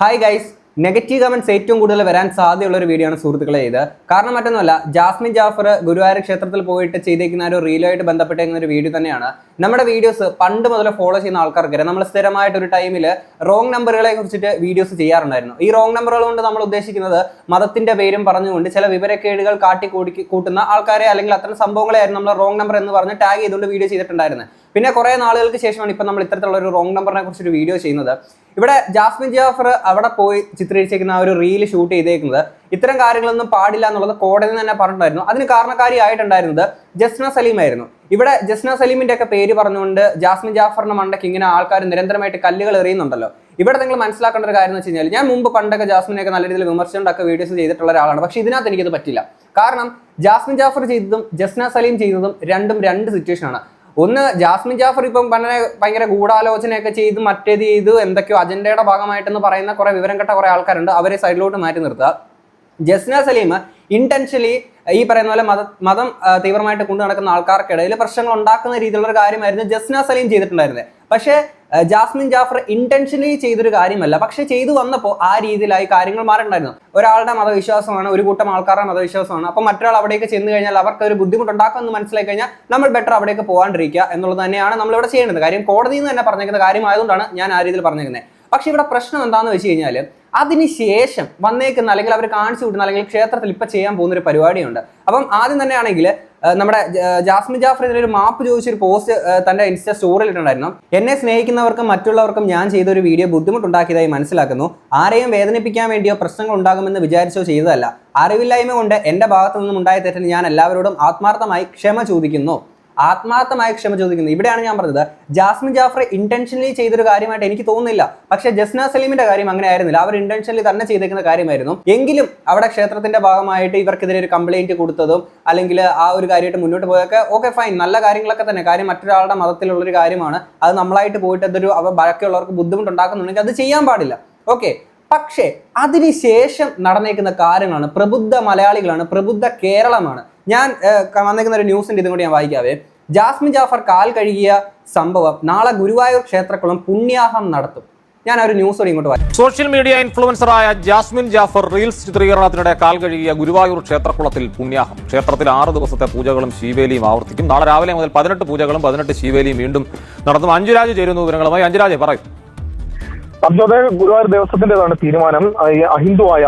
Hi guys negative comments ഏറ്റവും കൂടുതൽ വരാൻ സാധ്യതയുള്ള ഒരു വീഡിയോ ആണ് സുഹൃത്തുക്കളെ ഇത്. കാരണം മറ്റൊന്നുമല്ല ജാസ്മിൻ ജാഫർ ഗുരുവായൂർ ക്ഷേത്രത്തിൽ പോയിട്ട് ചെയ്തേക്കുന്ന ഒരു റീലുമായിട്ട് ബന്ധപ്പെട്ടിരിക്കുന്ന ഒരു വീഡിയോ തന്നെയാണ്. നമ്മുടെ വീഡിയോസ് പണ്ട് മുതൽ ഫോളോ ചെയ്യുന്ന ആൾക്കാർക്ക് നമ്മൾ സ്ഥിരമായിട്ട് ഒരു ടൈമിൽ റോങ് നമ്പറുകളെ കുറിച്ചിട്ട് വീഡിയോസ് ചെയ്യാറുണ്ടായിരുന്നു. ഈ റോങ് നമ്പറുകൾ കൊണ്ട് നമ്മൾ ഉദ്ദേശിക്കുന്നത് മതത്തിന്റെ പേരും പറഞ്ഞുകൊണ്ട് ചില വിവരക്കേടുകൾ കാട്ടി കൂട്ടുന്ന ആൾക്കാരെ അല്ലെങ്കിൽ അത്തരം സംഭവങ്ങളെയായിരുന്നു നമ്മൾ റോങ് നമ്പർ എന്ന് പറഞ്ഞ് ടാഗ് ചെയ്തുകൊണ്ട് വീഡിയോ ചെയ്തിട്ടുണ്ടായിരുന്നത്. പിന്നെ കുറെ നാളുകൾക്ക് ശേഷമാണ് ഇപ്പം നമ്മൾ ഇത്തരത്തിലുള്ള ഒരു റോങ് നമ്പറിനെ കുറിച്ച് ഒരു വീഡിയോ ചെയ്യുന്നത്. ഇവിടെ ജാസ്മിൻ ജാഫർ അവിടെ പോയി ചിത്രീകരിച്ചേക്കുന്ന ആ ഒരു റീൽ ഷൂട്ട് ചെയ്തേക്കുന്നത്. ഇത്തരം കാര്യങ്ങളൊന്നും പാടില്ല എന്നുള്ളത് കോടതി തന്നെ പറഞ്ഞിട്ടുണ്ടായിരുന്നു. അതിന് കാരണക്കാരി കാരണക്കാരിയായിട്ടുണ്ടായിരുന്നത് ജസ്ന സലീം ആയിരുന്നു. ഇവിടെ ജസ്ന സലീമിന്റെ ഒക്കെ പേര് പറഞ്ഞുകൊണ്ട് ജാസ്മിൻ ജാഫറിന്റെ മണ്ടയ്ക്ക് ഇങ്ങനെ ആൾക്കാർ നിരന്തരമായിട്ട് കല്ലുകൾ എറിയുന്നുണ്ടല്ലോ. ഇവിടെ നിങ്ങൾ മനസ്സിലാക്കേണ്ട ഒരു കാര്യം എന്ന് വെച്ച് കഴിഞ്ഞാൽ ഞാൻ മുമ്പ് പണ്ടൊക്കെ ജാസ്മിനെയൊക്കെ നല്ല രീതിയിൽ വിമർശനമൊക്കെ വീഡിയോസ് ചെയ്തിട്ടുള്ള ഒരാളാണ്. പക്ഷെ ഇതിനകത്ത് എനിക്കത് പറ്റില്ല. കാരണം ജാസ്മിൻ ജാഫർ ചെയ്തതും ജസ്ന സലീം ചെയ്തതും രണ്ടും രണ്ട് സിറ്റുവേഷൻ ആണ്. ഒന്ന് ജാസ്മിൻ ജാഫർ ഇപ്പം വളരെ ഭയങ്കര ഗൂഢാലോചനയൊക്കെ ചെയ്ത് മറ്റേത് ചെയ്ത് എന്തൊക്കെയോ അജണ്ടയുടെ ഭാഗമായിട്ടെന്ന് പറയുന്ന കുറെ വിവരം കെട്ട കുറെ ആൾക്കാരുണ്ട്. അവരെ സൈഡിലോട്ട് മാറ്റി നിർത്തുക. ജസ്ന സലീം ഇന്റൻഷ്യലി ഈ പറയുന്ന പോലെ മത മതം തീവ്രമായിട്ട് കൊണ്ടു നടക്കുന്ന ആൾക്കാർക്കിടയിൽ പ്രശ്നങ്ങൾ ഉണ്ടാക്കുന്ന രീതിയിലുള്ള ഒരു കാര്യമായിരുന്നു ജസ്ന സലീം ചെയ്തിട്ടുണ്ടായിരുന്നത് പക്ഷേ ജാസ്മിൻ ജാഫർ ഇന്റൻഷനലി ചെയ്തൊരു കാര്യമല്ല. പക്ഷെ ചെയ്തു വന്നപ്പോൾ ആ രീതിയിലായി കാര്യങ്ങൾ മാറിയിട്ടുണ്ടായിരുന്നു ഒരാളുടെ മതവിശ്വാസമാണ് ഒരു കൂട്ടം ആൾക്കാരുടെ മതവിശ്വാസമാണ്. അപ്പോൾ മറ്റൊരാൾ അവിടേക്ക് ചെന്ന് കഴിഞ്ഞാൽ അവർക്ക് ഒരു ബുദ്ധിമുട്ടുണ്ടാക്കുമെന്ന് മനസ്സിലാക്കി കഴിഞ്ഞാൽ നമ്മൾ ബെറ്റർ അവിടേക്ക് പോകാണ്ടിരിക്കുക എന്നുള്ളത് തന്നെയാണ് നമ്മൾ ഇവിടെ ചെയ്യേണ്ടത്. കാര്യം കോടതിയിൽ നിന്ന് തന്നെ പറഞ്ഞേക്കുന്ന കാര്യമായതുകൊണ്ടാണ് ഞാൻ ആ രീതിയിൽ പറഞ്ഞേക്കുന്നത് പക്ഷെ ഇവിടെ പ്രശ്നം എന്താണെന്ന് വെച്ച് കഴിഞ്ഞാൽ അതിനുശേഷം വന്നേക്കുന്ന അല്ലെങ്കിൽ അവർ കാണിച്ചു വിടുന്ന അല്ലെങ്കിൽ ക്ഷേത്രത്തിൽ ഇപ്പം ചെയ്യാൻ പോകുന്ന ഒരു പരിപാടിയുണ്ട്. അപ്പം ആദ്യം തന്നെയാണെങ്കിൽ നമ്മുടെ ജാസ്മിൻ ജാഫർ ഇതിനൊരു മാപ്പ് ചോദിച്ചൊരു പോസ്റ്റ് തന്റെ ഇൻസ്റ്റ സ്റ്റോറിൽ ഇട്ടുണ്ടായിരുന്നു എന്നെ സ്നേഹിക്കുന്നവർക്കും മറ്റുള്ളവർക്കും ഞാൻ ചെയ്ത ഒരു വീഡിയോ ബുദ്ധിമുട്ടുണ്ടാക്കിയതായി മനസ്സിലാക്കുന്നു. ആരെയും വേദനിപ്പിക്കാൻ വേണ്ടിയോ പ്രശ്നങ്ങൾ ഉണ്ടാകുമെന്ന് വിചാരിച്ചോ ചെയ്തതല്ല. അറിവില്ലായ്മ കൊണ്ട് എന്റെ ഭാഗത്തു നിന്നും ഉണ്ടായ തെറ്റിന് ഞാൻ എല്ലാവരോടും ആത്മാർത്ഥമായി ക്ഷമ ചോദിക്കുന്നു. ആത്മാർത്ഥമായ ക്ഷമ ചോദിക്കുന്നത്. ഇവിടെയാണ് ഞാൻ പറഞ്ഞത്. ജാസ്മിൻ ജാഫർ ഇന്റൻഷനലി ചെയ്തൊരു കാര്യമായിട്ട് എനിക്ക് തോന്നുന്നില്ല. പക്ഷെ ജസ്ന സലീമിന്റെ കാര്യം അങ്ങനെ ആയിരുന്നില്ല. അവർ ഇന്റൻഷനലി തന്നെ ചെയ്തേക്കുന്ന കാര്യമായിരുന്നു. എങ്കിലും അവിടെ ക്ഷേത്രത്തിന്റെ ഭാഗമായിട്ട് ഇവർക്കെതിരെ ഒരു കംപ്ലൈന്റ് കൊടുത്തതും അല്ലെങ്കിൽ ആ ഒരു കാര്യമായിട്ട് മുന്നോട്ട് പോയൊക്കെ ഓക്കെ ഫൈൻ നല്ല കാര്യങ്ങളൊക്കെ തന്നെ. കാര്യം മറ്റൊരാളുടെ മതത്തിലുള്ള ഒരു കാര്യമാണ്. അത് നമ്മളായിട്ട് പോയിട്ട് അതൊരു ബാക്കിയുള്ളവർക്ക് ബുദ്ധിമുട്ടുണ്ടാക്കുന്നുണ്ടെങ്കിൽ അത് ചെയ്യാൻ പാടില്ല. ഓക്കെ പക്ഷേ അതിനുശേഷം നടന്നേക്കുന്ന കാര്യങ്ങളാണ് പ്രബുദ്ധ മലയാളികളാണ് പ്രബുദ്ധ കേരളമാണ്. ഞാൻ വന്നേക്കുന്ന ഒരു ന്യൂസിന്റെ ഇതും കൂടി ഞാൻ വായിക്കാവേ. ജാസ്മിൻ ജാഫർ കാൽ കഴുകിയ സംഭവം നാളെ ഗുരുവായൂർ ക്ഷേത്രക്കുളം പുണ്യാഹം നടത്തും. ഞാൻ ഒരു ന്യൂസ് കൂടി ഇങ്ങോട്ട് വായിക്കും. സോഷ്യൽ മീഡിയ ഇൻഫ്ലുവൻസറായ ജാസ്മിൻ ജാഫർ റീൽസ് ചിത്രീകരണത്തിനിടെ കാൽ കഴുകിയ ഗുരുവായൂർ ക്ഷേത്രക്കുളത്തിൽ പുണ്യാഹം. ക്ഷേത്രത്തിൽ ആറ് ദിവസത്തെ പൂജകളും ശീവേലിയും ആവർത്തിക്കും. നാളെ രാവിലെ മുതൽ പതിനെട്ട് പൂജകളും പതിനെട്ട് ശീവേലിയും വീണ്ടും നടത്തും. അഞ്ചുരാജ് ചേരുന്ന വിവരങ്ങളുമായി. അഞ്ചുരാജ് പറയും. അബ്ജോദ് ഗുരുവായൂർ ദേവസ്വത്തിന്റേതാണ് തീരുമാനം. അഹിന്ദുവായ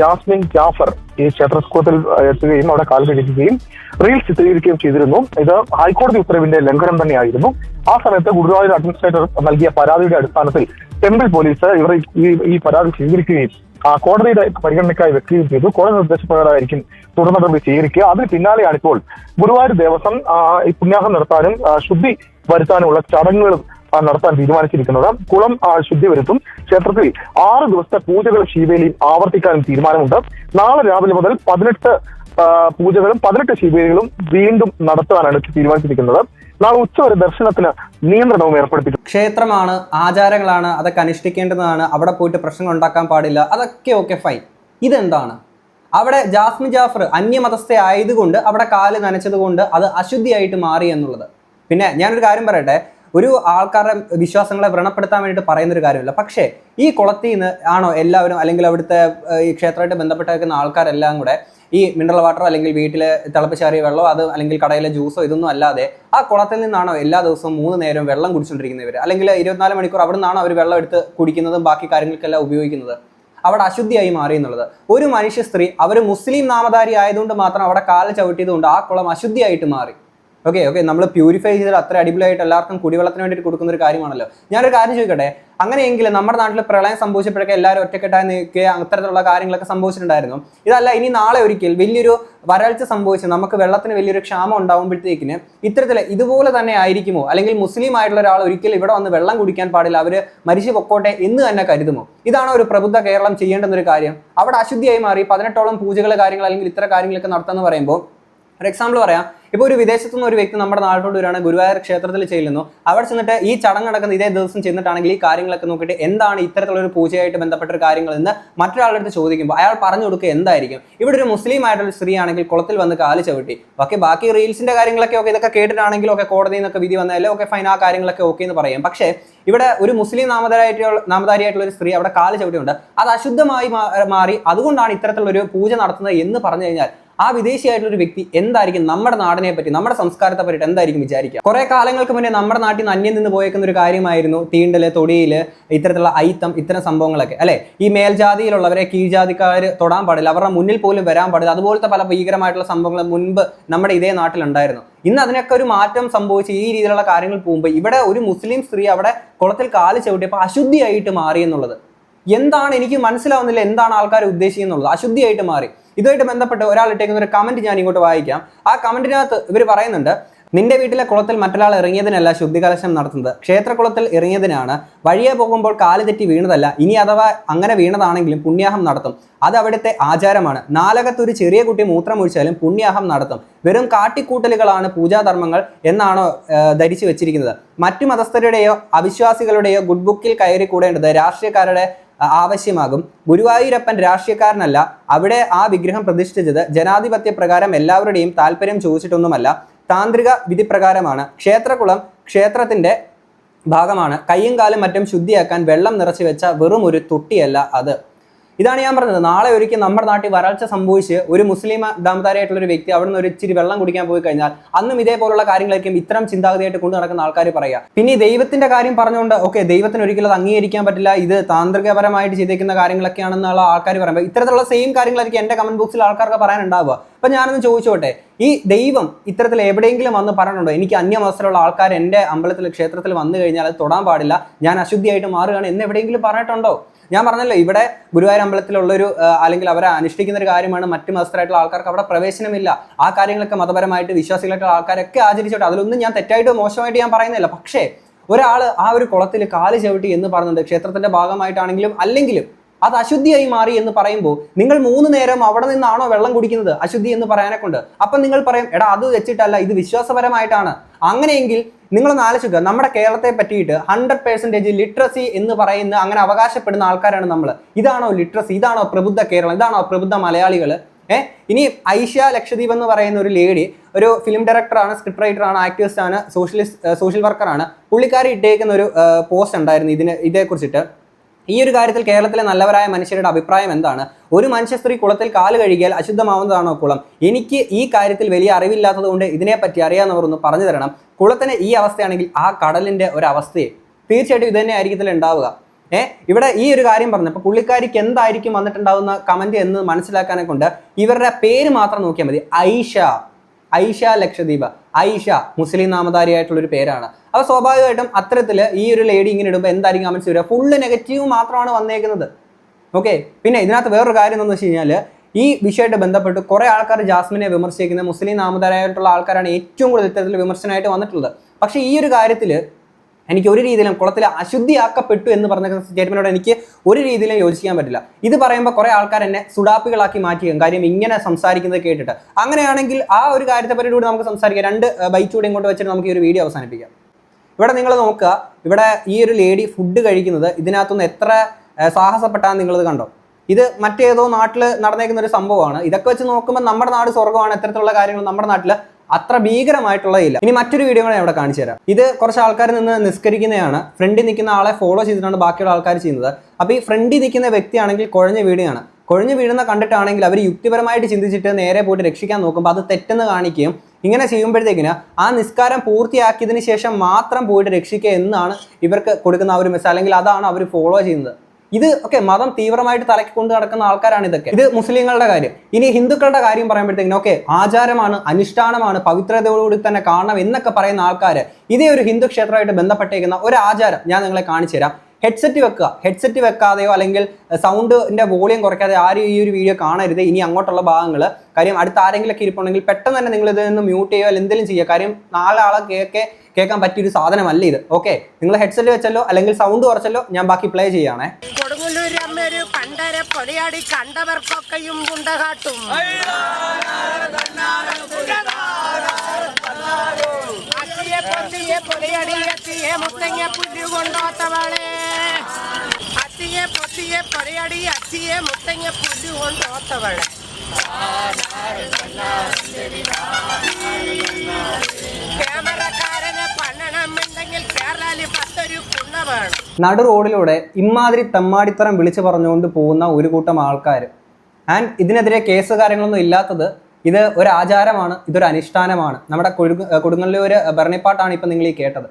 ജാസ്മിൻ ജാഫർ ഈ ക്ഷേത്രസ്കൂളത്തിൽ എത്തുകയും അവിടെ കാൽ കഴിക്കുകയും റീൽ ചിത്രീകരിക്കുകയും ചെയ്തിരുന്നു. ഇത് ഹൈക്കോടതി ഉത്തരവിന്റെ ലംഘനം തന്നെയായിരുന്നു. ആ സമയത്ത് ഗുരുവായൂർ അഡ്മിനിസ്ട്രേറ്റർ നൽകിയ പരാതിയുടെ അടിസ്ഥാനത്തിൽ ടെമ്പിൾ പോലീസ് ഇവർ ഈ പരാതി സ്വീകരിക്കുകയും കോടതിയുടെ പരിഗണനയ്ക്കായി വെക്കുകയും ചെയ്തു. കോടതി നിർദ്ദേശപ്രകാരമായിരിക്കും തുടർ നടപടി സ്വീകരിക്കുക. അതിന് പിന്നാലെയാണ് ഇപ്പോൾ ഗുരുവായൂർ ദേവസ്വം പുണ്യാഹം നടത്താനും ശുദ്ധി വരുത്താനുമുള്ള ചടങ്ങുകളും നടത്താൻ തീരുമാനിച്ചിരിക്കുന്നത്. കുളം ശുദ്ധി വരുത്തും. ക്ഷേത്രത്തിൽ ആറ് ദിവസത്തെ പൂജകൾ ശിവേലിയിൽ ആവർത്തിക്കാനും തീരുമാനമുണ്ട്. നാളെ രാവിലെ മുതൽ പതിനെട്ട് പൂജകളും പതിനെട്ട് ശിവേലികളും വീണ്ടും നടത്താനാണ് തീരുമാനിച്ചിരിക്കുന്നത്. നാളെ ഉച്ചവരെ ദർശനത്തിന് നിയന്ത്രണവും ഏർപ്പെടുത്തിയിട്ടുണ്ട്. ക്ഷേത്രമാണ് ആചാരങ്ങളാണ് അതൊക്കെ അനുഷ്ഠിക്കേണ്ടതാണ്. അവിടെ പോയിട്ട് പ്രശ്നങ്ങൾ ഉണ്ടാക്കാൻ പാടില്ല. അതൊക്കെ ഓക്കെ ഫൈൻ ഇതെന്താണ്? അവിടെ ജാസ്മി ജാഫർ അന്യമതസ്ഥ ആയതുകൊണ്ട് അവിടെ കാൽ നനച്ചത് കൊണ്ട് അത് അശുദ്ധിയായിട്ട് മാറി എന്നുള്ളത്. പിന്നെ ഞാനൊരു കാര്യം പറയട്ടെ. ഒരു ആൾക്കാരുടെ വിശ്വാസങ്ങളെ വ്രണപ്പെടുത്താൻ വേണ്ടിയിട്ട് പറയുന്ന ഒരു കാര്യമില്ല. പക്ഷേ ഈ കുളത്തിൽ നിന്ന് ആണോ എല്ലാവരും അല്ലെങ്കിൽ അവിടുത്തെ ഈ ക്ഷേത്രമായിട്ട് ബന്ധപ്പെട്ട് നിൽക്കുന്ന ആൾക്കാരെല്ലാം കൂടെ ഈ മിനറൽ വാട്ടറോ അല്ലെങ്കിൽ വീട്ടിലെ തിളപ്പിച്ചാറിയ വെള്ളമോ അത് അല്ലെങ്കിൽ കടയിലെ ജ്യൂസോ ഇതൊന്നും അല്ലാതെ ആ കുളത്തിൽ നിന്നാണോ എല്ലാ ദിവസവും മൂന്ന് നേരം വെള്ളം കുടിച്ചുകൊണ്ടിരിക്കുന്നവർ അല്ലെങ്കിൽ ഇരുപത്തിനാല് മണിക്കൂർ അവിടെ നിന്നാണോ അവർ വെള്ളം എടുത്ത് കുടിക്കുന്നതും ബാക്കി കാര്യങ്ങൾക്കെല്ലാം ഉപയോഗിക്കുന്നത്? അവിടെ അശുദ്ധിയായി മാറി എന്നുള്ളത്. ഒരു മനുഷ്യ സ്ത്രീ അവർ മുസ്ലിം നാമധാരി ആയതുകൊണ്ട് മാത്രം അവിടെ കാല ചവിട്ടിയതുകൊണ്ട് ആ കുളം അശുദ്ധിയായിട്ട് മാറി. ഓക്കെ ഓക്കെ നമ്മൾ പ്യൂരിഫൈ ചെയ്തിട്ട് അത്ര അടിപൊളിയായിട്ട് എല്ലാവർക്കും കുടിവെള്ളത്തിന് വേണ്ടിയിട്ട് കൊടുക്കുന്ന ഒരു കാര്യമാണല്ലോ. ഞാനൊരു കാര്യം ചോദിക്കട്ടെ? അങ്ങനെയെങ്കിൽ നമ്മുടെ നാട്ടിൽ പ്രളയം സംഭവിച്ചപ്പോഴൊക്കെ എല്ലാവരും ഒറ്റക്കെട്ടായി നിൽക്കുക അത്തരത്തിലുള്ള കാര്യങ്ങളൊക്കെ സംഭവിച്ചിട്ടുണ്ടായിരുന്നു. ഇതല്ല ഇനി നാളെ ഒരിക്കൽ വലിയൊരു വരൾച്ച സംഭവിച്ച് നമുക്ക് വെള്ളത്തിന് വലിയൊരു ക്ഷാമം ഉണ്ടാകുമ്പോഴത്തേക്കിന് ഇത്തരത്തിൽ ഇതുപോലെ തന്നെ ആയിരിക്കുമോ? അല്ലെങ്കിൽ മുസ്ലിം ആയിട്ടുള്ള ഒരാൾ ഒരിക്കൽ ഇവിടെ വന്ന് വെള്ളം കുടിക്കാൻ പാടില്ല അവർ മരിച്ചു പൊക്കോട്ടെ എന്ന് തന്നെ കരുതുമോ? ഇതാണോ ഒരു പ്രബുദ്ധ കേരളം ചെയ്യേണ്ടുന്ന ഒരു കാര്യം? അവിടെ അശുദ്ധിയായി മാറി പതിനെട്ടോളം പൂജകൾ കാര്യങ്ങൾ അല്ലെങ്കിൽ ഇത്തരം കാര്യങ്ങളൊക്കെ നടത്തുന്നു പറയുമ്പോൾ ഒരു എക്സാമ്പിൾ പറയാം. ഇപ്പോൾ ഒരു വിദേശത്തു നിന്ന് ഒരു വ്യക്തി നമ്മുടെ നാട്ടിലോട്ട് വരികയാണ് ഗുരുവായൂർ ക്ഷേത്രത്തിൽ ചെല്ലുന്നു. അവിടെ ചെന്നിട്ട് ഈ ചടങ്ങ് നടക്കുന്ന ഇതേ ദിവസം ചെന്നിട്ടാണെങ്കിൽ ഈ കാര്യങ്ങളൊക്കെ നോക്കിയിട്ട് എന്താണ് ഇത്തരത്തിലുള്ള ഒരു പൂജയായിട്ട് ബന്ധപ്പെട്ട ഒരു കാര്യങ്ങൾ എന്ന് മറ്റൊരാളുടെ അടുത്ത് ചോദിക്കുമ്പോൾ അയാൾ പറഞ്ഞു കൊടുക്കുക എന്തായിരിക്കും? ഇവിടെ ഒരു മുസ്ലിം ആയിട്ടുള്ള സ്ത്രീ ആണെങ്കിൽ കുളത്തിൽ വന്ന് കാൽ ചവിട്ടി. ബാക്കി ബാക്കി റീൽസിന്റെ കാര്യങ്ങളൊക്കെ ഒക്കെ ഇതൊക്കെ കേട്ടിട്ടാണെങ്കിലും ഒക്കെ കോടതിയിൽ നിന്നൊക്കെ വിധി വന്നാലും ഒക്കെ ഫൈൻ ആ കാര്യങ്ങളൊക്കെ ഓക്കെ എന്ന് പറയാം. പക്ഷേ ഇവിടെ ഒരു മുസ്ലിം നാമധാരിയായിട്ടുള്ള നാമധാരിയായിട്ടുള്ള ഒരു സ്ത്രീ അവിടെ കാൽ ചവിട്ടിയുണ്ട് അത് അശുദ്ധമായി മാറി അതുകൊണ്ടാണ് ഇത്തരത്തിലുള്ള ഒരു പൂജ നടത്തുന്നത് എന്ന് പറഞ്ഞു കഴിഞ്ഞാൽ ആ വിദേശിയായിട്ടുള്ള ഒരു വ്യക്തി എന്തായിരിക്കും നമ്മുടെ നാടിനെ പറ്റി നമ്മുടെ സംസ്കാരത്തെ പറ്റിയിട്ട് എന്തായിരിക്കും വിചാരിക്കുക? കുറെ കാലങ്ങൾക്ക് മുന്നേ നമ്മുടെ നാട്ടിൽ നിന്ന് അന്യം നിന്ന് പോയേക്കുന്ന ഒരു കാര്യമായിരുന്നു തീണ്ടൽ തൊടിയിൽ ഇത്തരത്തിലുള്ള ഐത്തം ഇത്തരം സംഭവങ്ങളൊക്കെ അല്ലെ? ഈ മേൽജാതിയിലുള്ളവരെ കീഴ്ജാതിക്കാർ തൊടാൻ പാടില്ല അവരുടെ മുന്നിൽ പോലും വരാൻ പാടില്ല. അതുപോലത്തെ പല ഭീകരമായിട്ടുള്ള സംഭവങ്ങൾ മുൻപ് നമ്മുടെ ഇതേ നാട്ടിലുണ്ടായിരുന്നു. ഇന്ന് അതിനൊക്കെ ഒരു മാറ്റം സംഭവിച്ച് ഈ രീതിയിലുള്ള കാര്യങ്ങൾ പോകുമ്പോൾ ഇവിടെ ഒരു മുസ്ലിം സ്ത്രീ അവിടെ കുളത്തിൽ കാൽ ചവിട്ടിയപ്പോൾ അശുദ്ധിയായിട്ട് മാറി എന്നുള്ളത് എന്താണ് എനിക്ക് മനസ്സിലാവുന്നില്ല എന്താണ് ആൾക്കാർ ഉദ്ദേശിക്കുന്നുള്ളത്. അശുദ്ധിയായിട്ട് മാറി. ഇതുമായിട്ട് ബന്ധപ്പെട്ട് ഒരാൾ ഇട്ടേക്കുന്ന ഒരു കമന്റ് ഞാൻ ഇങ്ങോട്ട് വായിക്കാം. ആ കമന്റിനകത്ത് ഇവർ പറയുന്നുണ്ട് നിന്റെ വീട്ടിലെ കുളത്തിൽ മറ്റൊരാൾ ഇറങ്ങിയതിനല്ല ശുദ്ധികലശം നടത്തുന്നത്. ക്ഷേത്രകുളത്തിൽ ഇറങ്ങിയതിനാണ്. വഴിയെ പോകുമ്പോൾ കാൽ തെറ്റി വീണതല്ല. ഇനി അഥവാ അങ്ങനെ വീണതാണെങ്കിലും പുണ്യാഹം നടത്തും. അത് അവിടുത്തെ ആചാരമാണ്. നാലകത്ത് ഒരു ചെറിയ കുട്ടി മൂത്രമൊഴിച്ചാലും പുണ്യാഹം നടത്തും. വെറും കാട്ടിക്കൂട്ടലുകളാണ് പൂജാധർമ്മങ്ങൾ എന്നാണോ ധരിച്ചു വെച്ചിരിക്കുന്നത്. മറ്റു മതസ്ഥരുടെയോ അവിശ്വാസികളുടെയോ ഗുഡ് ബുക്കിൽ കയറി കൂടേണ്ടത് രാഷ്ട്രീയക്കാരുടെ ആവശ്യമാകും. ഗുരുവായൂരപ്പൻ രാഷ്ട്രീയക്കാരനല്ല. അവിടെ ആ വിഗ്രഹം പ്രതിഷ്ഠിച്ചത് ജനാധിപത്യ പ്രകാരം എല്ലാവരുടെയും താല്പര്യം ചോദിച്ചിട്ടൊന്നുമല്ല. താന്ത്രിക വിധിപ്രകാരമാണ്. ക്ഷേത്രകുളം ക്ഷേത്രത്തിന്റെ ഭാഗമാണ്. കയ്യും കാലും മറ്റും ശുദ്ധിയാക്കാൻ വെള്ളം നിറച്ചു വെച്ച വെറും ഒരു തൊട്ടിയല്ല അത്. ഇതാണ് ഞാൻ പറഞ്ഞത്. നാളെ ഒരിക്കൽ നമ്മുടെ നാട്ടിൽ വരൾച്ച സംഭവിച്ച് ഒരു മുസ്ലിം ദാമതാരായിട്ടുള്ള ഒരു വ്യക്തി അവിടെ നിന്ന് ഒരു ഇച്ചിരി വെള്ളം കുടിക്കാൻ പോയി കഴിഞ്ഞാൽ അന്നും ഇതേപോലുള്ള കാര്യങ്ങളായിരിക്കും ഇത്തരം ചിന്താഗതിയായിട്ട് കൊണ്ടു നടക്കുന്ന ആൾക്കാർ പറയുക. പിന്നെ ദൈവത്തിന്റെ കാര്യം പറഞ്ഞുകൊണ്ട് ഓക്കെ ദൈവത്തിന് ഒരിക്കലും അത് അംഗീകരിക്കാൻ പറ്റില്ല. ഇത് താന്ത്രികപരമായിട്ട് ചെയ്തേക്കുന്ന കാര്യങ്ങളൊക്കെയാണെന്നുള്ള ആൾക്കാർ പറയുമ്പോൾ ഇത്തരത്തിലുള്ള സെയിം കാര്യങ്ങളായിരിക്കും എന്റെ കമന്റ് ബോക്സിൽ ആൾക്കാർക്ക് പറയാനുണ്ടാവുക. അപ്പൊ ഞാനൊന്ന് ചോദിച്ചോട്ടെ ഈ ദൈവം ഇത്തരത്തിൽ എവിടെയെങ്കിലും വന്ന് പറഞ്ഞിട്ടുണ്ടോ? എനിക്ക് അന്യമതസ്ഥരുള്ള ആൾക്കാർ എന്റെ അമ്പലത്തിൽ ക്ഷേത്രത്തിൽ വന്നു കഴിഞ്ഞാൽ അത് തൊടാൻ പാടില്ല ഞാൻ അശുദ്ധിയായിട്ട് മാറുകയാണ് എന്ന് എവിടെയെങ്കിലും പറഞ്ഞിട്ടുണ്ടോ? ഞാൻ പറഞ്ഞല്ലോ ഇവിടെ ഗുരുവായൂർ അമ്പലത്തിലുള്ളൊരു അല്ലെങ്കിൽ അവരെ അനുഷ്ഠിക്കുന്ന ഒരു കാര്യമാണ് മറ്റു മതസ്ഥരായിട്ടുള്ള ആൾക്കാർക്ക് അവിടെ പ്രവേശനമില്ല. ആ കാര്യങ്ങളൊക്കെ മതപരമായിട്ട് വിശ്വാസികളായിട്ടുള്ള ആൾക്കാരൊക്കെ ആചരിച്ചോട്ടെ അതിലൊന്നും ഞാൻ തെറ്റായിട്ട് മോശമായിട്ട് ഞാൻ പറയുന്നില്ല. പക്ഷേ ഒരാൾ ആ ഒരു കുളത്തിൽ കാൽ ചവിട്ടി എന്ന് പറയുന്നുണ്ട് ക്ഷേത്രത്തിന്റെ ഭാഗമായിട്ടാണെങ്കിലും അല്ലെങ്കിലും അത് അശുദ്ധിയായി മാറി എന്ന് പറയുമ്പോൾ നിങ്ങൾ മൂന്ന് നേരം അവിടെ നിന്നാണോ വെള്ളം കുടിക്കുന്നത്? അശുദ്ധി എന്ന് പറയാനെ കൊണ്ട് അപ്പം നിങ്ങൾ പറയും എടാ അത് വെച്ചിട്ടല്ല ഇത് വിശ്വാസപരമായിട്ടാണ്. അങ്ങനെയെങ്കിൽ നിങ്ങളൊന്ന് ആലോചിക്കുക. നമ്മുടെ കേരളത്തെ പറ്റിയിട്ട് ഹൺഡ്രഡ് പെർസെന്റേജ് ലിറ്ററസി എന്ന് പറയുന്ന അങ്ങനെ അവകാശപ്പെടുന്ന ആൾക്കാരാണ് നമ്മൾ ഇതാണോ ലിറ്ററസി ഇതാണോ പ്രബുദ്ധ കേരളം? ഇതാണോ പ്രബുദ്ധ മലയാളികൾ ഏ? ഇനി ഐഷ്യ ലക്ഷദ്വീപ് എന്ന് പറയുന്ന ഒരു ലേഡി ഒരു ഫിലിം ഡയറക്ടറാണ് സ്ക്രിപ്റ്റ് റൈറ്ററാണ് ആക്ടിവിസ്റ്റ് ആണ് സോഷ്യലിസ്റ്റ് സോഷ്യൽ വർക്കറാണ് പുള്ളിക്കാരി ഇട്ടേക്കുന്ന ഒരു പോസ്റ്റ് ഉണ്ടായിരുന്നു ഇതിന് ഇതേക്കുറിച്ചിട്ട്. ഈ ഒരു കാര്യത്തിൽ കേരളത്തിലെ നല്ലവരായ മനുഷ്യരുടെ അഭിപ്രായം എന്താണ്? ഒരു മനുഷ്യ സ്ത്രീ കുളത്തിൽ കാൽ കഴുകിയാൽ അശുദ്ധമാവുന്നതാണോ കുളം? എനിക്ക് ഈ കാര്യത്തിൽ വലിയ അറിവില്ലാത്തത് കൊണ്ട് ഇതിനെപ്പറ്റി അറിയാവുന്നവർ ഒന്ന് പറഞ്ഞു തരണം. കുളത്തിന് ഈ അവസ്ഥയാണെങ്കിൽ ആ കടലിന്റെ ഒരു അവസ്ഥയെ തീർച്ചയായിട്ടും ഇത് തന്നെ ആയിരിക്കത്തില്ല ഉണ്ടാവുക. ഏ? ഇവിടെ ഈ ഒരു കാര്യം പറഞ്ഞു അപ്പൊ പുള്ളിക്കാരിക്ക് എന്തായിരിക്കും വന്നിട്ടുണ്ടാവുന്ന കമന്റ് എന്ന് മനസ്സിലാക്കാനെ കൊണ്ട് ഇവരുടെ പേര് മാത്രം നോക്കിയാൽ മതി. ഐഷ. ഐഷ ലക്ഷദ്വീപ്. ഐഷ മുസ്ലിം നാമധാരിയായിട്ടുള്ള ഒരു പേരാണ്. അപ്പൊ സ്വാഭാവികമായിട്ടും അത്തരത്തിൽ ഈ ഒരു ലേഡി ഇങ്ങനെ ഇടുമ്പോൾ എന്തായിരിക്കും കമൻസ് വരിക? ഫുള്ള് നെഗറ്റീവ് മാത്രമാണ് വന്നേക്കുന്നത്. ഓക്കെ പിന്നെ ഇതിനകത്ത് വേറൊരു കാര്യം എന്താണെന്ന് വെച്ച് കഴിഞ്ഞാൽ ഈ വിഷയമായിട്ട് ബന്ധപ്പെട്ട് കുറേ ആൾക്കാർ ജാസ്മിനെ വിമർശിക്കുന്ന മുസ്ലിം നാമധാരായിട്ടുള്ള ആൾക്കാരാണ് ഏറ്റവും കൂടുതൽ ഇത്തരത്തിൽ വിമർശനമായിട്ട് വന്നിട്ടുള്ളത്. പക്ഷേ ഈ ഒരു കാര്യത്തിൽ എനിക്ക് ഒരു രീതിയിലും കുളത്തിൽ അശുദ്ധിയാക്കപ്പെട്ടു എന്ന് പറഞ്ഞ സ്റ്റേറ്റ്മെന്റോട് എനിക്ക് ഒരു രീതിയിലും യോജിക്കാൻ പറ്റില്ല. ഇത് പറയുമ്പോൾ കുറെ ആൾക്കാർ എന്നെ സുഡാപ്പികളാക്കി മാറ്റിയും കാര്യം ഇങ്ങനെ സംസാരിക്കുന്നത് കേട്ടിട്ട്. അങ്ങനെയാണെങ്കിൽ ആ ഒരു കാര്യത്തെ പറ്റി കൂടി നമുക്ക് സംസാരിക്കാം. രണ്ട് ബൈക്ക് കൂടി ഇങ്ങോട്ട് വെച്ചിട്ട് നമുക്ക് ഈ ഒരു വീഡിയോ അവസാനിപ്പിക്കാം. ഇവിടെ നിങ്ങൾ നോക്കുക ഇവിടെ ഈ ഒരു ലേഡി ഫുഡ് കഴിക്കുന്നത് ഇതിനകത്തുനിന്ന് എത്ര സാഹസപ്പെട്ടാണ് നിങ്ങളിത് കണ്ടോ? ഇത് മറ്റേതോ നാട്ടിൽ നടന്നേക്കുന്ന ഒരു സംഭവമാണ്. ഇതൊക്കെ വെച്ച് നോക്കുമ്പോൾ നമ്മുടെ നാട് സ്വർഗമാണ്. ഇത്തരത്തിലുള്ള കാര്യങ്ങൾ നമ്മുടെ നാട്ടിൽ അത്ര ഭീകരമായിട്ടുള്ളതില്ല ഇനി മറ്റൊരു വീഡിയോ ഞാൻ ഇവിടെ കാണിച്ചു തരാം. ഇത് കുറച്ച് ആൾക്കാർ നിന്ന് നിസ്കരിക്കുന്നതാണ് ഫ്രണ്ടിൽ നിൽക്കുന്ന ആളെ ഫോളോ ചെയ്തിട്ടാണ് ബാക്കിയുള്ള ആൾക്കാർ ചെയ്യുന്നത്. അപ്പോൾ ഈ ഫ്രണ്ടിൽ നിൽക്കുന്ന വ്യക്തിയാണെങ്കിൽ കുഴഞ്ഞ വീടുകയാണ് കുഴഞ്ഞു വീഴുന്ന കണ്ടിട്ടാണെങ്കിൽ അവർ യുക്തിപരമായിട്ട് ചിന്തിച്ചിട്ട് നേരെ പോയിട്ട് രക്ഷിക്കാൻ നോക്കുമ്പോൾ അത് തെറ്റെന്ന് കാണിക്കുകയും ഇങ്ങനെ ചെയ്യുമ്പോഴത്തേക്കിന് ആ നിസ്കാരം പൂർത്തിയാക്കിയതിന് ശേഷം മാത്രം പോയിട്ട് രക്ഷിക്കുക എന്നാണ് ഇവർക്ക് കൊടുക്കുന്ന ആ ഒരു മെസ്സേജ് അല്ലെങ്കിൽ അതാണ് അവർ ഫോളോ ചെയ്യുന്നത്. ഇത് ഒക്കെ മതം തീവ്രമായിട്ട് തലയ്ക്ക് കൊണ്ട് നടക്കുന്ന ആൾക്കാരാണ് ഇതൊക്കെ. ഇത് മുസ്ലിങ്ങളുടെ കാര്യം. ഇനി ഹിന്ദുക്കളുടെ കാര്യം പറയുമ്പോഴത്തേക്കിനും ഓക്കെ ആചാരമാണ് അനുഷ്ഠാനമാണ് പവിത്രതയോടുകൂടി തന്നെ കാണണം എന്നൊക്കെ പറയുന്ന ആൾക്കാർ ഇതേ ഒരു ഹിന്ദു ക്ഷേത്രമായിട്ട് ബന്ധപ്പെട്ടേക്കുന്ന ഒരു ആചാരം ഞാൻ നിങ്ങളെ കാണിച്ചു തരാം ഹെഡ്സെറ്റ് വെക്കുക. ഹെഡ്സെറ്റ് വെക്കാതെയോ അല്ലെങ്കിൽ സൗണ്ടിന്റെ വോളിയം കുറയ്ക്കാതെ ആരും ഈ ഒരു വീഡിയോ കാണരുത്. ഇനി അങ്ങോട്ടുള്ള ഭാഗങ്ങൾ. കാര്യം അടുത്ത ആരെങ്കിലൊക്കെ ഇരിപ്പുണ്ടെങ്കിൽ പെട്ടെന്ന് തന്നെ നിങ്ങൾ ഇതിൽ നിന്ന് മ്യൂട്ട് ചെയ്യുക അല്ലെങ്കിൽ എന്തെങ്കിലും ചെയ്യുക. കാര്യം നാളെ ആളെ കേൾക്കെ കേൾക്കാൻ പറ്റിയൊരു സാധനമല്ല ഇത്. ഓക്കെ നിങ്ങൾ ഹെഡ്സെറ്റ് വെച്ചല്ലോ അല്ലെങ്കിൽ സൗണ്ട് കുറച്ചല്ലോ ഞാൻ ബാക്കി പ്ലേ ചെയ്യാണേ കൊടുങ്ങല്ലൂരമ്മ ഒരു പണ്ടര പൊലയാടി കണ്ടവർക്കൊക്കെയും ഗുണ്ട കാട്ടും അത്തിയെ പൊതിയടി അത്തിയെ മുത്തങ്ങ പുല്ലു കൊണ്ടോത്തവളെ. അത്തിയെ പൊത്തിയെ പൊടിയടി അത്തിയെ മുത്തങ്ങ പുല്ലു കൊണ്ടോത്തവളെ. ക്യാമറക്കാരനെ പണ്ണണമെന്നുണ്ടെങ്കിൽ കേരളാലി പത്തൊരു കുണ്ണ വേണം. നടു റോഡിലൂടെ ഇമാതിരി തമ്മാടിത്തരം വിളിച്ചു പറഞ്ഞുകൊണ്ട് പോകുന്ന ഒരു കൂട്ടം ആൾക്കാർ ആൻഡ് ഇതിനെതിരെ കേസ് കാര്യങ്ങളൊന്നും ഇല്ലാത്തത് ഇത് ഒരു ആചാരമാണ് ഇതൊരു അനുഷ്ഠാനമാണ്. നമ്മുടെ കൊടുങ്ങ കൊടുങ്ങല്ലൂർ ഭരണിപ്പാട്ടാണ് ഇപ്പം നിങ്ങൾ ഈ കേട്ടത്.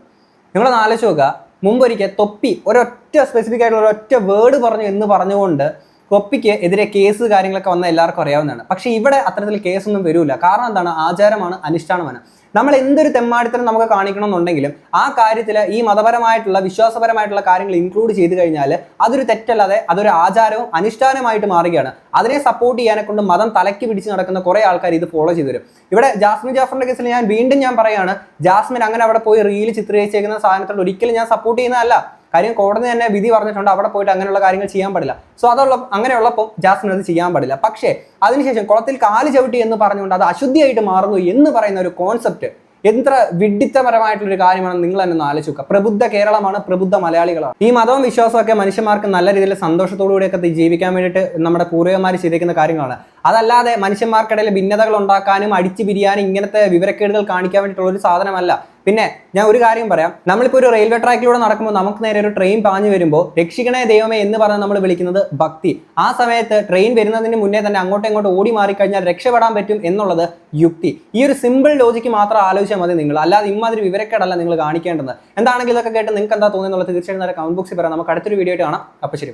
നിങ്ങളൊന്ന് ആലോചിച്ച് നോക്കുക. മുമ്പൊരിക്കൽ തൊപ്പി ഒരൊറ്റ സ്പെസിഫിക് ആയിട്ടുള്ള ഒരൊറ്റ വേർഡ് പറഞ്ഞു എന്ന് പറഞ്ഞുകൊണ്ട് തൊപ്പിക്ക് എതിരെ കേസ് കാര്യങ്ങളൊക്കെ വന്ന എല്ലാവർക്കും അറിയാവുന്നതാണ്. പക്ഷേ ഇവിടെ അത്തരത്തിൽ കേസൊന്നും വരില്ല കാരണം എന്താണ്? ആചാരമാണ് അനുഷ്ഠാനമാണ്. നമ്മൾ എന്തൊരു തെമ്മാടിത്തരം നമുക്ക് കാണിക്കണം എന്നുണ്ടെങ്കിലും ആ കാര്യത്തിൽ ഈ മതപരമായിട്ടുള്ള വിശ്വാസപരമായിട്ടുള്ള കാര്യങ്ങൾ ഇൻക്ലൂഡ് ചെയ്ത് കഴിഞ്ഞാൽ അതൊരു തെറ്റല്ലാതെ അതൊരു ആചാരവും അനുഷ്ഠാനമായിട്ട് മാറുകയാണ്. അതിനെ സപ്പോർട്ട് ചെയ്യാനെ കൊണ്ട് മതം തലയ്ക്ക് പിടിച്ച് നടക്കുന്ന കുറേ ആൾക്കാർ ഇത് ഫോളോ ചെയ്തു വരും. ഇവിടെ ജാസ്മിൻ ജാഫറിന്റെ കേസിൽ ഞാൻ വീണ്ടും ഞാൻ പറയാണ് ജാസ്മിൻ അങ്ങനെ അവിടെ പോയി റീൽ ചിത്രീകരിച്ചേക്കുന്ന സാധനത്തോട് ഒരിക്കലും ഞാൻ സപ്പോർട്ട് ചെയ്യുന്നതല്ല. കാര്യം കോടതി തന്നെ വിധി പറഞ്ഞിട്ടുണ്ട് അവിടെ പോയിട്ട് അങ്ങനെയുള്ള കാര്യങ്ങൾ ചെയ്യാൻ പാടില്ല. സോ അതുള്ള അങ്ങനെയുള്ളപ്പോൾ ജാസ്മിൻ അത് ചെയ്യാൻ പാടില്ല. പക്ഷേ അതിനുശേഷം കുളത്തിൽ കാൽ ചവിട്ടി എന്ന് പറഞ്ഞുകൊണ്ട് അത് അശുദ്ധിയായിട്ട് മാറുന്നു എന്ന് പറയുന്ന ഒരു കോൺസെപ്റ്റ് എത്ര വിഡിത്തപരമായിട്ടുള്ളൊരു കാര്യമാണ് നിങ്ങൾ തന്നെ ഒന്ന് ആലോചിക്കുക പ്രബുദ്ധ കേരളമാണ് പ്രബുദ്ധ മലയാളികളാണ്. ഈ മതവും വിശ്വാസമൊക്കെ മനുഷ്യന്മാർക്ക് നല്ല രീതിയിൽ സന്തോഷത്തോടുകൂടിയൊക്കെ ജീവിക്കാൻ വേണ്ടിയിട്ട് നമ്മുടെ പൂർവികന്മാർ ചെയ്തിരിക്കുന്ന കാര്യങ്ങളാണ്. അതല്ലാതെ മനുഷ്യന്മാർക്കിടയിൽ ഭിന്നതകൾ ഉണ്ടാക്കാനും അടിച്ചു പിരിയാനും ഇങ്ങനത്തെ വിവരക്കേടുകൾ കാണിക്കാൻ വേണ്ടിയിട്ടുള്ള ഒരു സാധനമല്ല. പിന്നെ ഞാൻ ഒരു കാര്യം പറയാം. നമ്മളിപ്പോൾ ഒരു റെയിൽവേ ട്രാക്കിലൂടെ നടക്കുമ്പോൾ നമുക്ക് നേരെ ഒരു ട്രെയിൻ പാഞ്ഞു വരുമ്പോൾ രക്ഷിക്കണേ ദൈവമേ എന്ന് പറഞ്ഞ് നമ്മൾ വിളിക്കുന്നത് ഭക്തി. ആ സമയത്ത് ട്രെയിൻ വരുന്നതിന് മുന്നേ തന്നെ അങ്ങോട്ടും ഇങ്ങോട്ടും ഓടി മാറിക്കഴിഞ്ഞാൽ രക്ഷപ്പെടാൻ പറ്റും എന്നുള്ളത് യുക്തി. ഈ ഒരു സിമ്പിൾ ലോജിക്ക് മാത്രം ആലോചിച്ചാൽ മതി നിങ്ങൾ അല്ലാതെ ഇമാതിരി വിവരക്കേടല്ല നിങ്ങൾ കാണിക്കേണ്ടത്. എന്താണെങ്കിലും ഇതൊക്കെ കേട്ട് നിങ്ങൾക്ക് എന്താ തോന്നുന്നുള്ളത് തീർച്ചയായും കമന്റ് ബോക്സിൽ പറയാം. നമുക്ക് അടുത്തൊരു വീഡിയോ ആയിട്ട് കാണാം. അപ്പോൾ ശരി.